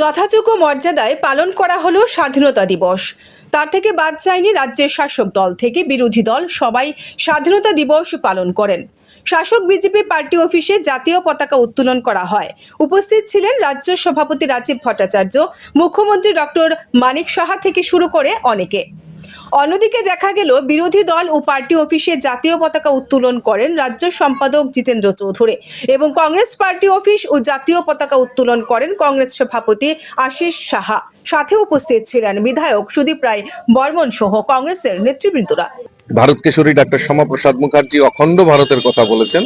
যথাযোগ্য মর্যাদায় পালন করা হলো স্বাধীনতা দিবস। তার থেকে বাদ চায়নি রাজ্যের শাসক দল থেকে বিরোধী দল। সবাই স্বাধীনতা দিবস পালন করেন। শাসক বিজেপি পার্টি অফিসে জাতীয় পতাকা উত্তোলন করা হয়। উপস্থিত ছিলেন রাজ্য সভাপতি রাজীব ভট্টাচার্য, মুখ্যমন্ত্রী ডক্টর মানিক সাহা থেকে শুরু করে অনেকে। অন্যদিকে দেখা গেল বিরোধী দল ও পার্টি অফিসে জাতীয় পতাকা উত্তোলন করেন রাজ্য সম্পাদক জিতেন্দ্র চৌধুরী এবং কংগ্রেস পার্টি অফিস ও জাতীয় পতাকা উত্তোলন করেন কংগ্রেস সভাপতি আশিস সাহা। সাথে উপস্থিত ছিলেন বিধায়ক সুদীপ রায় বর্মন সহ কংগ্রেসের নেতৃবৃন্দরা। ভারত কেশরী ডাক্তার শ্যামাপ্রসাদ মুখার্জি অখণ্ড ভারতের কথা বলেছেন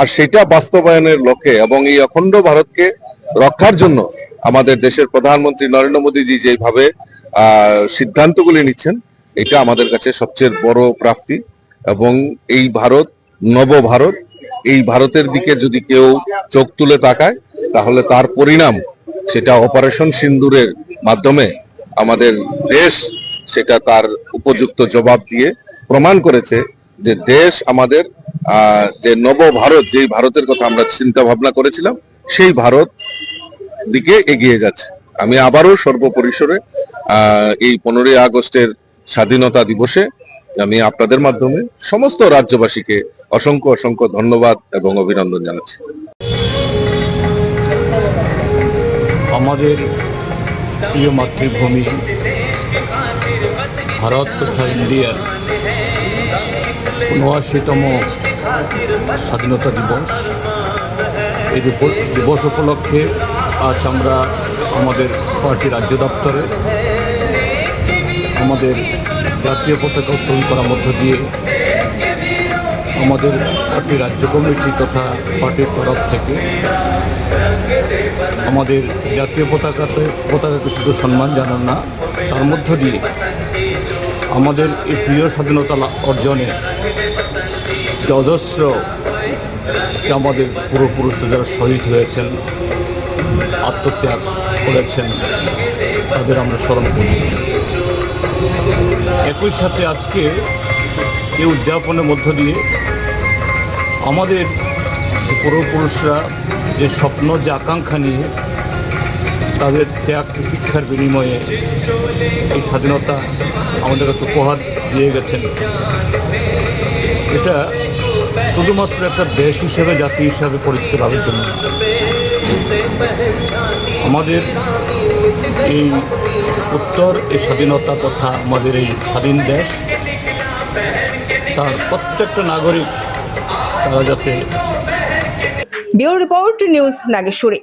আর সেটা বাস্তবায়নের লক্ষ্যে এবং এই অখণ্ড ভারতকে রক্ষার জন্য আমাদের দেশের প্রধানমন্ত্রী নরেন্দ্র মোদীজি যেভাবে সিদ্ধান্তগুলি নিচ্ছেন এটা আমাদের কাছে সবচেয়ে বড় প্রাপ্তি। এবং এই ভারত, নব ভারত, এই ভারতের দিকে যদি কেউ চোখ তুলে তাকায়, তাহলে তার পরিণাম সেটা অপারেশন সিন্দুরের মাধ্যমে আমাদের দেশ সেটা তার উপযুক্ত জবাব দিয়ে প্রমাণ করেছে যে দেশ আমাদের যে নব ভারত, যেই ভারতের কথা আমরা চিন্তা ভাবনা করেছিলাম, সেই ভারত দিকে এগিয়ে যাচ্ছে। আমি আবারও সর্বপরিসরে এই পনেরোই আগস্টের স্বাধীনতা দিবসে আমি আপনাদের মাধ্যমে সমস্ত রাজ্যবাসীকে অসংখ্য অসংখ্য ধন্যবাদ এবং অভিনন্দন জানাচ্ছি। আমাদের প্রিয় মাতৃভূমি ভারত তথা ইন্ডিয়ার উনআশিতম স্বাধীনতা দিবস। এই দিবস উপলক্ষে আজ আমরা আমাদের পার্টি রাজ্য দপ্তরে আমাদের জাতীয় পতাকা উত্তোলন করার মধ্য দিয়ে আমাদের পার্টি রাজ্য কমিটি তথা পার্টির তরফ থেকে আমাদের জাতীয় পতাকাতে পতাকাকে শুধু সম্মান জানান না, তার মধ্য দিয়ে আমাদের এই প্রিয় স্বাধীনতা অর্জনে যে অজস্র যে আমাদের পূর্বপুরুষরা যারা শহীদ হয়েছেন, আত্মত্যাগ করেছেন, তাদের আমরা স্মরণ করছি। একই সাথে আজকে এই উদযাপনের মধ্য দিয়ে আমাদের যে পূর্বপুরুষরা যে স্বপ্ন, যে আকাঙ্ক্ষা নিয়ে তাদের ত্যাগ প্রতীক্ষার বিনিময়ে এই স্বাধীনতা আমাদের কাছে উপহার দিয়ে গেছেন। এটা শুধুমাত্র একটা দেশ হিসেবে, জাতি হিসাবে পরিচিত লাভের জন্য আমাদের এই উত্তর, এই স্বাধীনতা তথা আমাদের এই স্বাধীন দেশ। তার প্রত্যেকটা নাগরিক তারা যাতে ব্যুরো রিপোর্ট, নিউজ নাগেশ্বরী।